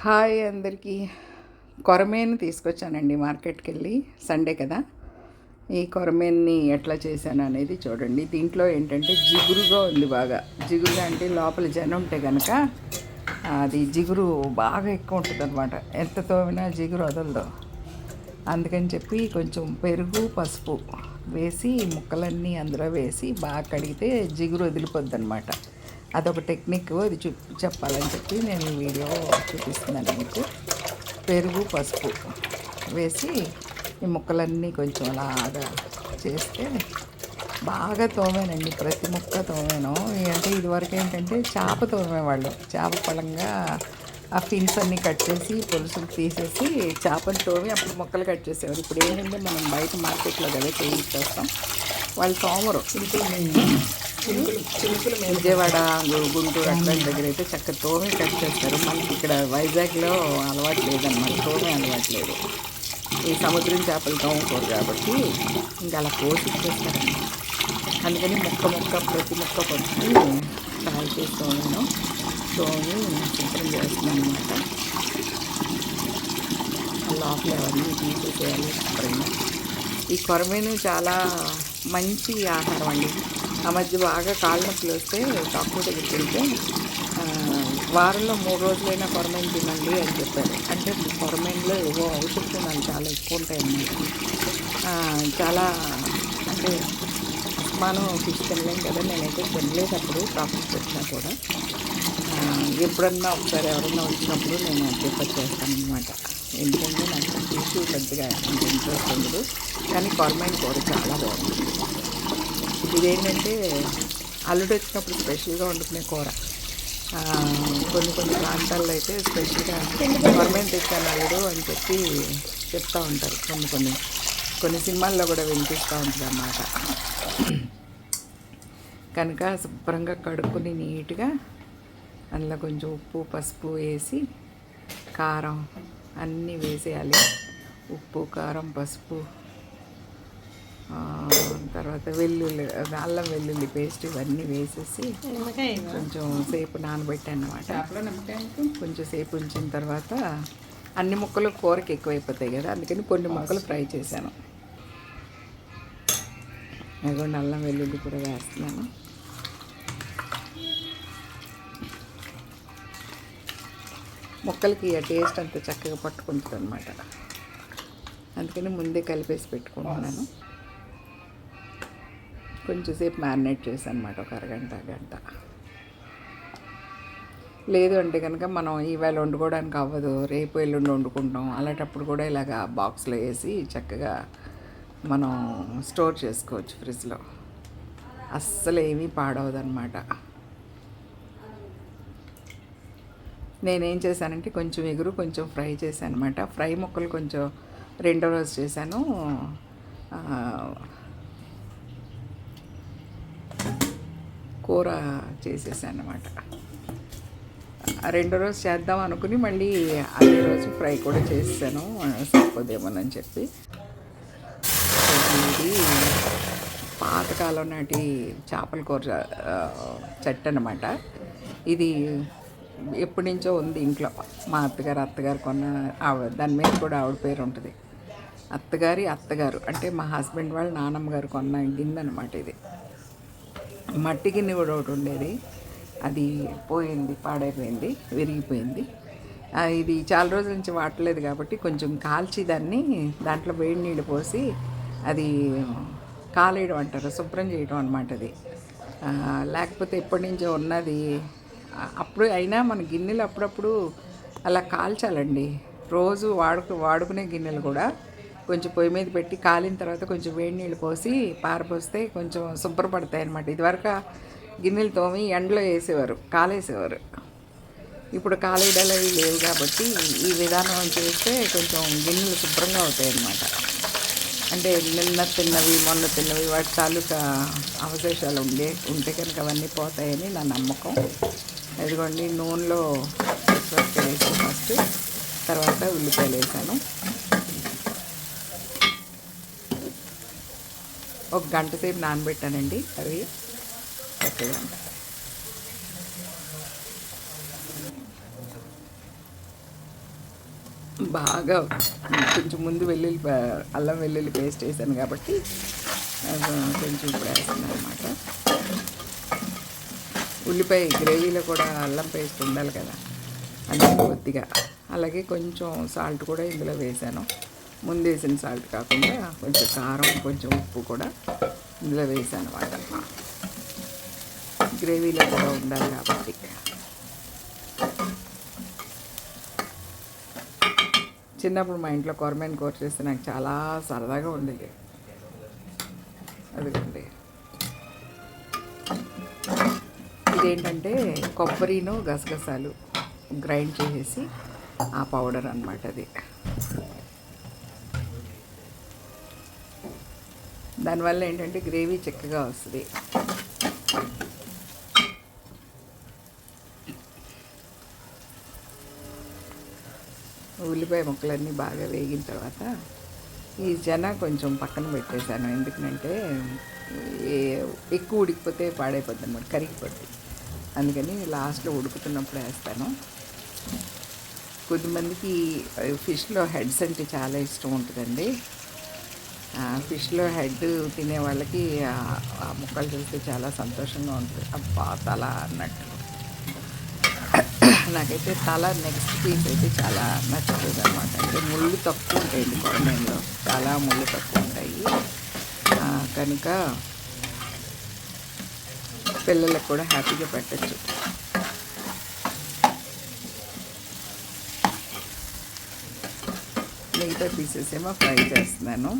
Hi అందరికీ. కొరమేను తీసుకొచ్చానండి మార్కెట్కి వెళ్ళి సండే కదా. ఈ కొరమేన్ని ఎట్లా చేశాను అనేది చూడండి. దీంట్లో ఏంటంటే జిగురుగా ఉంది బాగా. జిగురుగా అంటే లోపల జనం ఉంటే కనుక అది జిగురు బాగా ఎక్కువ ఉంటుంది అనమాట ఎంత తోమినా జిగురు వదలదు. అందుకని చెప్పి కొంచెం పెరుగు పసుపు వేసి ముక్కలన్నీ అందులో వేసి బాగా కడిగితే జిగురు వదిలిపోద్ది అనమాట అదొక టెక్నిక్ అది చూ చెప్పాలని చెప్పి నేను ఈ వీడియో చూపిస్తున్నాను మీకు. పెరుగు పసుపు వేసి ఈ ముక్కలన్నీ కొంచెం అలాగా చేస్తే బాగా తోమేనండి ప్రతి ముక్క తోమేను. అంటే ఇదివరకు ఏంటంటే చేప తోమేవాళ్ళు. చేప పళంగా ఆ ఫిన్స్ అన్నీ కట్ చేసి పులుసులు తీసేసి చేపలు తోమి అప్పుడు ముక్కలు కట్ చేసేవారు. ఇప్పుడు ఏంటంటే మనం బయట మార్కెట్లో కదా చేయించేస్తాం. వాళ్ళు తోమరు విజయవాడ గుంటూరు అట్లాంటి దగ్గర అయితే చక్కగా తోమే కట్ చేస్తారు. మనకి ఇక్కడ వైజాగ్లో అలవాటు లేదన్నమాట. తోమే అలవాటు లేదు. ఈ సముద్రం చేపలు తోముకోరు కాబట్టి ఇంకా అలా కోసి ఇచ్చేస్తారన్నమాట. అందుకని ముక్క ముక్క ప్రతి ముక్క పట్టుకుని ఫ్రై చేస్తూ ఉన్నాను. తోమి శుభ్రం చేస్తున్నాను అనమాట లోపల అవన్నీ తీసేసేయాలి శుభ్రంగా. ఈ కొరమేను చాలా మంచి ఆహారం అండి. ఆ మధ్య బాగా కాళ్ళ నొప్పులు వస్తే డాక్టర్ దగ్గరికి వెళ్తే వారంలో మూడు రోజులైనా కొరమేను తినండి అని చెప్పారు. అంటే కొరమేనులో ఏవో ఔషధ గుణాలు చాలా ఎక్కువ ఉంటాయన్నమాట చాలా అంటే మనం ఫిష్ తినలేం కదా నేనైతే తినలేదు అప్పుడు ప్రాఫిట్ వచ్చినా కూడా. ఎప్పుడన్నా ఒకసారి ఎవరన్నా వచ్చినప్పుడు నేను ప్రిఫర్ చేస్తాను అనమాట ఎందుకంటే నాకు ఫిష్ పెద్దగా అంత ఇంట్రెస్ట్ ఉండదు. కానీ కొరమైన కూర చాలా బాగుంటుంది ఇదేంటంటే అల్లుడు వచ్చినప్పుడు స్పెషల్గా వండుకునే కూర. కొన్ని కొన్ని ప్రాంతాల్లో అయితే స్పెషల్గా గవర్నమెంట్ తెచ్చాను అల్లుడు అని చెప్పి చెప్తూ ఉంటారు కొన్ని కొన్ని. కొన్ని సినిమాల్లో కూడా వినిపిస్తూ ఉంటుంది అన్నమాట కనుక శుభ్రంగా కడుక్కొని నీట్గా అందులో కొంచెం ఉప్పు పసుపు వేసి కారం అన్నీ వేసేయాలి. ఉప్పు కారం పసుపు తర్వాత వెల్లుల్లి అల్లం వెల్లుల్లి పేస్ట్ ఇవన్నీ వేసేసి కొంచెం సేపు నానబెట్టాను అనమాట కొంచెం సేపు ఉంచిన తర్వాత అన్ని ముక్కలు కూరకి ఎక్కువైపోతాయి కదా అందుకని కొన్ని ముక్కలు ఫ్రై చేశాను. అదిగోండి అల్లం వెల్లుల్లి కూడా వేస్తున్నాను. ముక్కలకి ఆ టేస్ట్ అంత చక్కగా పట్టుకుంటుంది అనమాట అందుకని ముందే కలిపేసి పెట్టుకుంటున్నాను. కొంచెంసేపు మ్యారినేట్ చేశాను అనమాట ఒక అరగంట గంట. లేదు అంటే కనుక మనం ఈవేళ వండుకోవడానికి అవ్వదు రేపు ఎల్లుండి వండుకుంటాం. అలాంటప్పుడు కూడా ఇలాగ బాక్స్లో వేసి చక్కగా మనం స్టోర్ చేసుకోవచ్చు ఫ్రిడ్జ్లో. అస్సలు ఏమీ పాడవదు అనమాట నేనేం చేశానంటే కొంచెం ఎగురు కొంచెం ఫ్రై చేశాను అనమాట ఫ్రై ముక్కలు కొంచెం రెండో రోజు చేశాను. కూర చేసేసాను అనమాట రెండో రోజు చేద్దాం అనుకుని మళ్ళీ అదే రోజు ఫ్రై కూడా చేసాను సరిపోదేమోనని చెప్పి. ఇది పాతకాలం నాటి చేపల కూర చెట్టు అనమాట ఇది ఎప్పటి నుంచో ఉంది ఇంట్లో. మా అత్తగారు అత్తగారు కొన్న ఆవిడ దాని మీద కూడా ఆవిడ పేరు ఉంటుంది. అత్తగారి అత్తగారు. అంటే మా హస్బెండ్ వాళ్ళ నానమ్మ గారు కొన్న గిన్నె అనమాట ఇది. మట్టి గిన్నె కూడా ఒకటి ఉండేది. అది పోయింది పాడైపోయింది విరిగిపోయింది. ఇది చాలా రోజుల నుంచి వాడలేదు కాబట్టి కొంచెం కాల్చి దాన్ని దాంట్లో వేడి నీళ్ళు పోసి అది కాలేయడం అంటారు శుభ్రం చేయడం అనమాట అది. లేకపోతే ఎప్పటి నుంచో ఉన్నది అప్పుడు అయినా మన గిన్నెలు అప్పుడప్పుడు అలా కాల్చాలండి. రోజు వాడుకు వాడుకునే గిన్నెలు కూడా కొంచెం పొయ్యి మీద పెట్టి కాలిన తర్వాత కొంచెం వేడి నీళ్ళు పోసి పారపోస్తే కొంచెం శుభ్రపడతాయి అనమాట ఇదివరకు గిన్నెలు తోమి ఎండలో వేసేవారు కాలేసేవారు. ఇప్పుడు కాలేయడాలు అవి లేవు కాబట్టి ఈ విధానం చేస్తే కొంచెం గిన్నెలు శుభ్రంగా అవుతాయి అన్నమాట అంటే నిన్న తిన్నవి మొన్న తిన్నవి వాటి తాలూకా అవశేషాలు ఉండే ఉంటే కనుక అవన్నీ పోతాయని నా నమ్మకం. ఇదిగోండి నూనెలో పెసరపప్పు వేసి ఫస్ట్ తర్వాత ఉల్లిపాయలు వేసాను. ఒక గంట సేపు నానబెట్టానండి అవి చక్కగా. బాగా కొంచెం ముందు వెల్లుల్లి అల్లం వెల్లుల్లి పేస్ట్ వేసాను కాబట్టి కొంచెం ఇప్పుడు వేస్తున్నాను అనమాట ఉల్లిపాయ గ్రేవీలో కూడా అల్లం పేస్ట్ ఉండాలి కదా. అది కొద్దిగా. అలాగే కొంచెం సాల్ట్ కూడా ఇందులో వేసాను. ముందు వేసిన సాల్ట్ కాకుండా కొంచెం కారం కొంచెం ఉప్పు కూడా ఇందులో వేసాను అనమాట గ్రేవీలో కూడా ఉండాలి కాబట్టి. చిన్నప్పుడు మా ఇంట్లో కొరమైన కూర చేస్తే నాకు చాలా సరదాగా ఉండేది. అదిగోండి. ఇదేంటంటే కొబ్బరిను గసగసాలు గ్రైండ్ చేసేసి ఆ పౌడర్ అనమాట అది. దానివల్ల ఏంటంటే గ్రేవీ చిక్కగా వస్తుంది. ఉల్లిపాయ ముక్కలన్నీ బాగా వేగిన తర్వాత ఈ జన కొంచెం పక్కన పెట్టేశాను. ఎందుకంటే ఎక్కువ ఉడికిపోతే పాడైపోద్ది అనమాట కరిగిపోద్ది. అందుకని లాస్ట్లో ఉడుకుతున్నప్పుడు వేస్తాను. కొద్దిమందికి ఫిష్లో హెడ్స్ అంటే చాలా ఇష్టం ఉంటుందండి. ఫిష్లో హెడ్ తినే వాళ్ళకి ఆ- ముక్కలు చూస్తే చాలా సంతోషంగా ఉంటుంది. అబ్బా తల అన్నట్టు. నాకైతే తల నెక్స్ట్ పీస్ అయితే చాలా నచ్చుతుంది అనమాట అంటే ముళ్ళు తక్కువ ఉంటాయండి కొరమేలో చాలా ముళ్ళు తక్కువ ఉంటాయి. కనుక పిల్లలకు కూడా హ్యాపీగా పెట్టచ్చు. మిగతా పీసెస్ ఏమో ఫ్రై చేస్తున్నాను.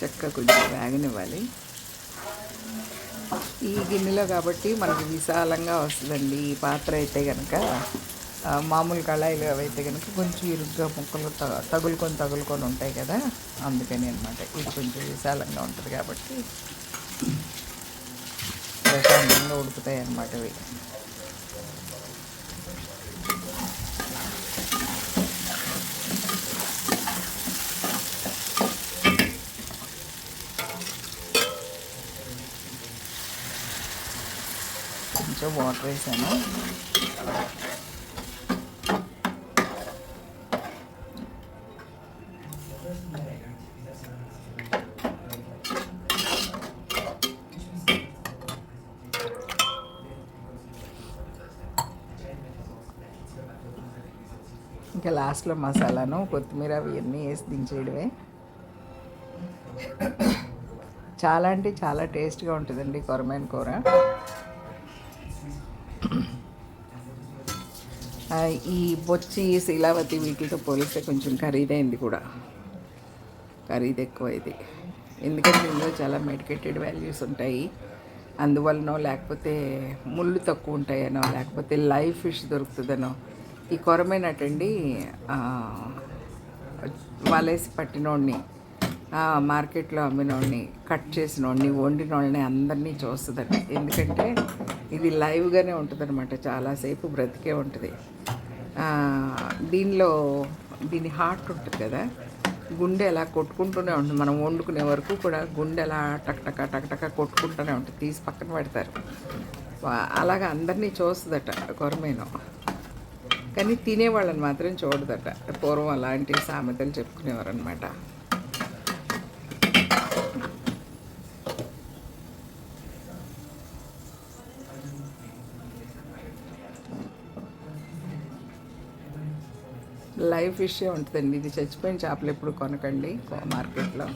చక్కగా కొంచెం వేగనివ్వాలి. ఈ గిన్నెలో కాబట్టి మనకి విశాలంగా వస్తుందండి. ఈ పాత్ర అయితే కనుక మామూలు కళాయిలు అవైతే కనుక కొంచెం ఇరుగ్గా ముక్కలు తగులుకొని తగులుకొని ఉంటాయి కదా అందుకని అనమాట ఇది కొంచెం విశాలంగా ఉంటుంది కాబట్టి ప్రశాంతంగా ఉడుకుతాయి అన్నమాట ఇవి కొంచెం వాటర్ వేసాను. ఇంకా లాస్ట్లో మసాలాను కొత్తిమీర ఇవన్నీ వేసి దించేయడమే. చాలా అంటే చాలా టేస్ట్గా ఉంటుందండి కొరమైన కూర. ఈ బొచ్చి శీలావతి వీటితో పోలిస్తే కొంచెం ఖరీదైంది కూడా. ఖరీదు ఎక్కువైంది ఎందుకంటే ఇందులో చాలా మెడికేటెడ్ వాల్యూస్ ఉంటాయి. అందువలనో లేకపోతే ముళ్ళు తక్కువ ఉంటాయనో లేకపోతే లైవ్ ఫిష్ దొరుకుతుందనో ఈ కొరమైనటండి వలేసి పట్టినోడిని మార్కెట్లో అమ్మినోడిని కట్ చేసినోడిని వండినోడిని అందరినీ చూస్తుందట ఎందుకంటే ఇది లైవ్గానే ఉంటుందన్నమాట చాలాసేపు బ్రతికే ఉంటుంది. దీనిలో దీని హార్ట్ ఉంటుంది కదా గుండె అలా కొట్టుకుంటూనే ఉంటుంది. మనం వండుకునే వరకు కూడా గుండె అలా టక్టక టక్టక కొట్టుకుంటూనే ఉంటుంది. తీసి పక్కన పెడతారు. అలాగ అందరినీ చూస్తుందట కొరమేను. కానీ తినేవాళ్ళని మాత్రం చూడదట. పూర్వం అలాంటి సామెతలు చెప్పుకునేవారు అనమాట లైవ్ ఫిషే ఉంటుందండి. ఇది చచ్చిపోయిన చేపలు ఎప్పుడు కొనకండి. కో- మార్కెట్లో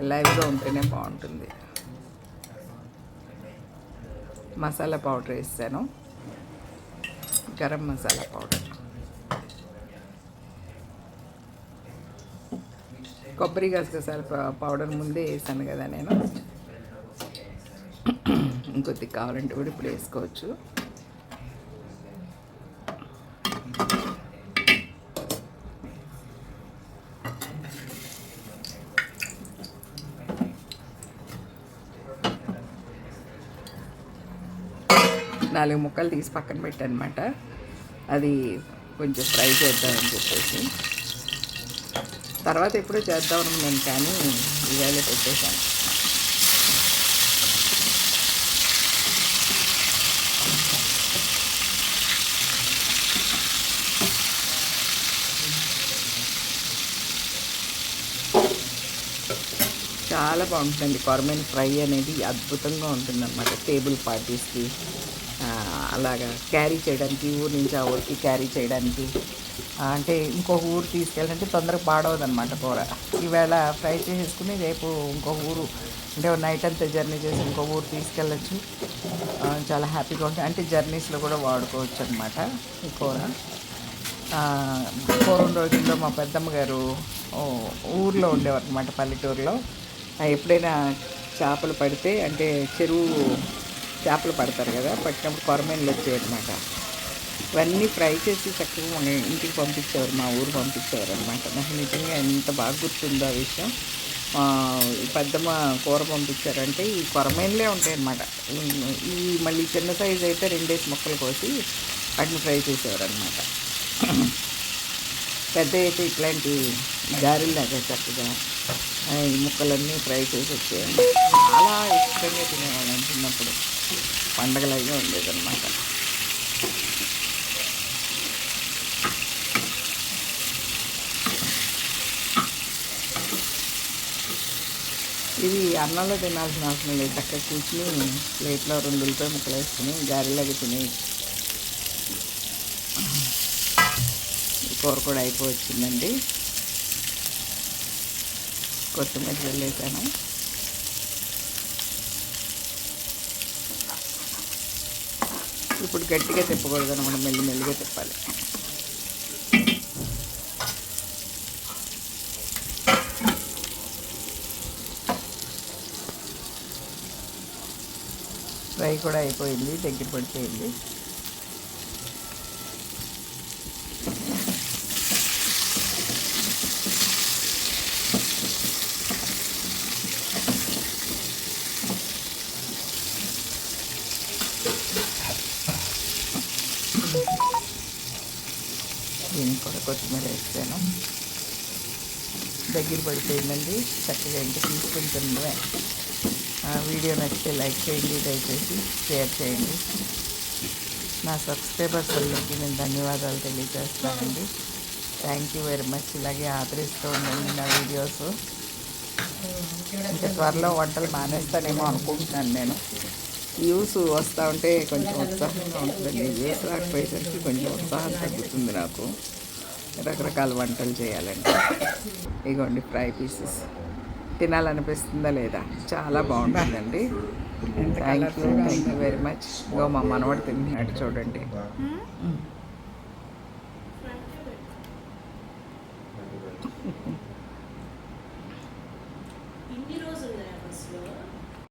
లైవ్గా ఉంటేనే బాగుంటుంది. మసాలా పౌడర్ వేసాను. గరం మసాలా పౌడర్. కొబ్బరి గసగసాల పౌడర్ ముందే వేసాను కదా నేను. ఇంకొద్ది కావాలంటే కూడా ఇప్పుడు వేసుకోవచ్చు. నాలుగు ముక్కలు తీసి పక్కన పెట్టనమాట అది కొంచెం ఫ్రై చేద్దామని చెప్పేసి. తర్వాత ఎప్పుడు చేద్దాం అనుకున్నాను కానీ ఇవాళ పెట్టేశాను. చాలా బాగుంటుందండి. కొరమైన ఫ్రై అనేది అద్భుతంగా ఉంటుందన్నమాట టేబుల్ పార్టీస్కి. అలాగా క్యారీ చేయడానికి ఊరి నుంచి ఆ ఊరికి క్యారీ చేయడానికి. అంటే ఇంకొక ఊరు తీసుకెళ్ళాలంటే తొందరగా పాడవదనమాట కూర. ఈవేళ ఫ్రై చేసేసుకుని రేపు ఇంకొక ఊరు అంటే నైట్ అంతా జర్నీ చేసి ఇంకో ఊరు తీసుకెళ్ళచ్చు. చాలా హ్యాపీగా ఉంటుంది అంటే జర్నీస్లో కూడా వాడుకోవచ్చు అనమాట ఈ కూర. పూర్వం రోజుల్లో మా పెద్దమ్మ గారు ఊర్లో ఉండేవారు అనమాట పల్లెటూరులో ఎప్పుడైనా చేపలు పడితే అంటే చెరువు చేపలు పడతారు కదా పట్టినప్పుడు కొరమేన్లు వచ్చాయి ఇవన్నీ ఫ్రై చేసి చక్కగా ఇంటికి పంపించేవారు మా ఊరు పంపించేవారు అనమాట నాకు నిజంగా ఎంత బాగా గుర్తుందో ఆ విషయం. ఈ పెద్దమ్మ కూర పంపించారంటే ఈ కొరమేన్లే ఉంటాయన్నమాట. ఈ మళ్ళీ చిన్న సైజు అయితే రెండేసి ముక్కలు కోసి వాటిని ఫ్రై చేసేవారు అనమాట పెద్ద అయితే ఇట్లాంటి గారెల్లాగా చక్కగా ముక్కలన్నీ ఫ్రై చేసి వచ్చేయండి. చాలా ఇష్టంగా తినేవాళ్ళం చిన్నప్పుడు. పండగలాగే ఉండేదన్నమాట. ఇది అన్నంలో తినాల్సిన అవసరం లేదు. చక్కగా కూర్చుని ప్లేట్లో రెండు ఉల్లిపాయ ముక్కలు వేసుకుని గారెలాగా తిని కూర కూడా అయిపోవచ్చిందండి. కొత్తిమీర వెళ్ళేసాను ఇప్పుడు గట్టిగా తిప్పకూడదు అనమాట మెల్లి మెల్లిగా తిప్పాలి. ఫ్రై కూడా అయిపోయింది దగ్గర పడిపోయింది దీనికి కూడా కొత్తిమీర వేస్తాను దగ్గర పడిపోయిందండి. చక్కగా ఇంటి తీసుకుని ఆ వీడియో నచ్చితే లైక్ చేయండి దయచేసి షేర్ చేయండి. నా సబ్స్క్రైబర్స్ అందరికీ నేను ధన్యవాదాలు తెలియజేస్తానండి. థ్యాంక్ యూ వెరీ మచ్ ఇలాగే ఆదరిస్తూ ఉండండి నా వీడియోస్. ఇంకా త్వరలో వంటలు మానేస్తానేమో అనుకుంటున్నాను నేను. వ్యూస్ వస్తూ ఉంటే కొంచెం ఉత్సాహంగా ఉంటుందండి. వ్యూస్ రాకపోయేసరికి కొంచెం ఉత్సాహం తగ్గుతుంది నాకు. రకరకాల వంటలు చేయాలంటే ఇగోండి ఫ్రై పీసెస్. తినాలనిపిస్తుందా లేదా? చాలా బాగుంటుందండి. Thank you thank you very much ఇగో మా మనవాడు తింటున్నాడు చూడండి.